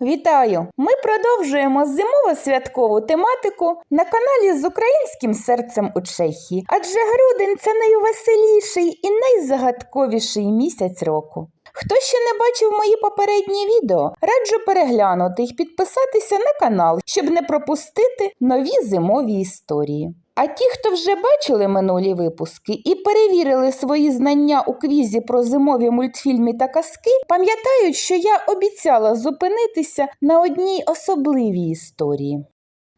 Вітаю! Ми продовжуємо зимово-святкову тематику на каналі з українським серцем у Чехії. Адже грудень це найвеселіший і найзагадковіший місяць року. Хто ще не бачив мої попередні відео, раджу переглянути і підписатися на канал, щоб не пропустити нові зимові історії. А ті, хто вже бачили минулі випуски і перевірили свої знання у квізі про зимові мультфільми та казки, пам'ятають, що я обіцяла зупинитися на одній особливій історії.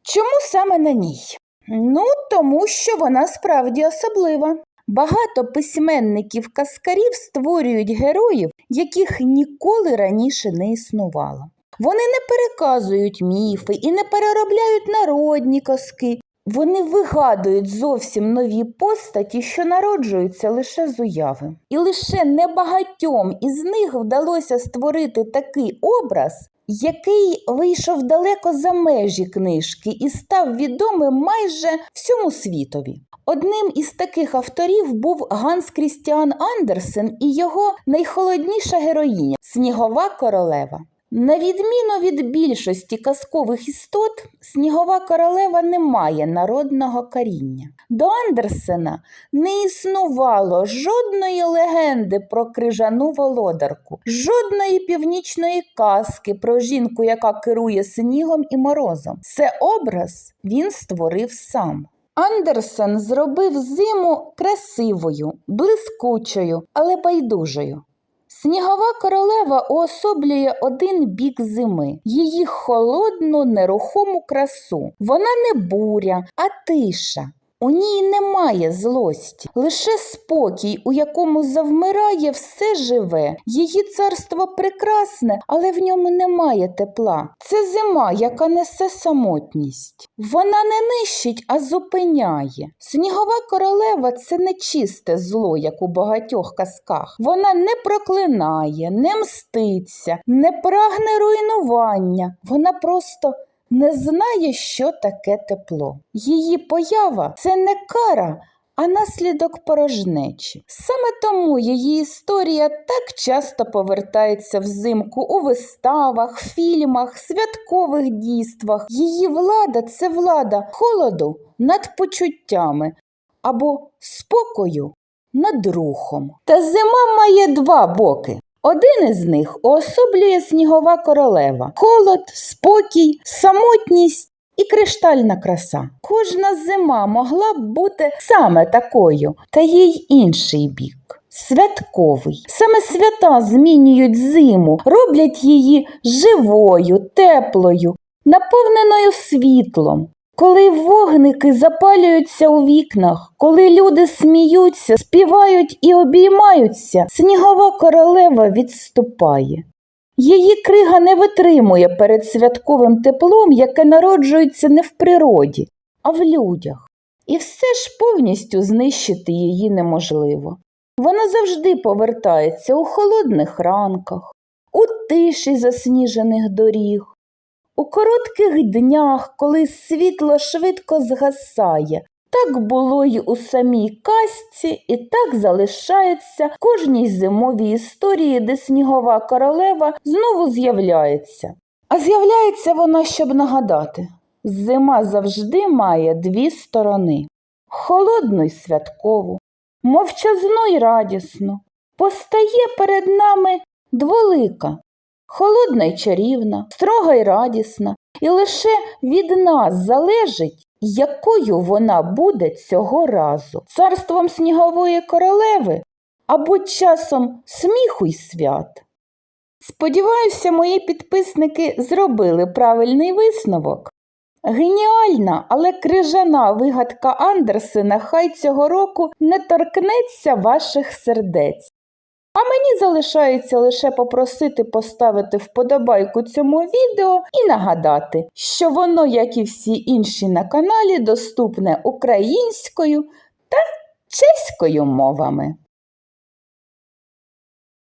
Чому саме на ній? Ну, тому що вона справді особлива. Багато письменників казкарів створюють героїв, яких ніколи раніше не існувало. Вони не переказують міфи і не переробляють народні казки. Вони вигадують зовсім нові постаті, що народжуються лише з уяви. І лише небагатьом із них вдалося створити такий образ, який вийшов далеко за межі книжки і став відомим майже всьому світові. Одним із таких авторів був Ганс Крістіан Андерсен і його найхолодніша героїня Снігова королева. На відміну від більшості казкових істот, Снігова королева не має народного коріння. До Андерсена не існувало жодної легенди про крижану володарку, жодної північної казки про жінку, яка керує снігом і морозом. Це образ він створив сам. Андерсен зробив зиму красивою, блискучою, але байдужою. Снігова королева уособлює один бік зими, її холодну, нерухому красу. Вона не буря, а тиша. У ній немає злості, лише спокій, у якому завмирає все живе. Її царство прекрасне, але в ньому немає тепла. Це зима, яка несе самотність. Вона не нищить, а зупиняє. Снігова королева це не чисте зло, як у багатьох казках. Вона не проклинає, не мститься, не прагне руйнування. Вона просто не знає, що таке тепло. Її поява це не кара, а наслідок порожнечі. Саме тому її історія так часто повертається взимку у виставах, фільмах, святкових дійствах. Її влада це влада холоду над почуттями або спокою над рухом. Та зима має два боки. Один із них уособлює снігова королева, холод, спокій, самотність і криштальна краса. Кожна зима могла б бути саме такою, та є й інший бік. Святковий. Саме свята змінюють зиму, роблять її живою, теплою, наповненою світлом. Коли вогники запалюються у вікнах, коли люди сміються, співають і обіймаються, снігова королева відступає. Її крига не витримує перед святковим теплом, яке народжується не в природі, а в людях. І все ж повністю знищити її неможливо. Вона завжди повертається у холодних ранках, у тиші засніжених доріг, у коротких днях, коли світло швидко згасає, так було й у самій казці, і так залишається кожній зимовій історії, де снігова королева знову з'являється. А з'являється вона, щоб нагадати, зима завжди має дві сторони холодну й святкову, мовчазну й радісну. Постає перед нами дволика холодна й чарівна, строга й радісна, і лише від нас залежить, якою вона буде цього разу царством снігової королеви або часом сміху й свят. Сподіваюся, мої підписники зробили правильний висновок. Геніальна, але крижана вигадка Андерсена хай цього року не торкнеться ваших сердець. А мені залишається лише попросити поставити вподобайку цьому відео і нагадати, що воно, як і всі інші на каналі, доступне українською та чеською мовами.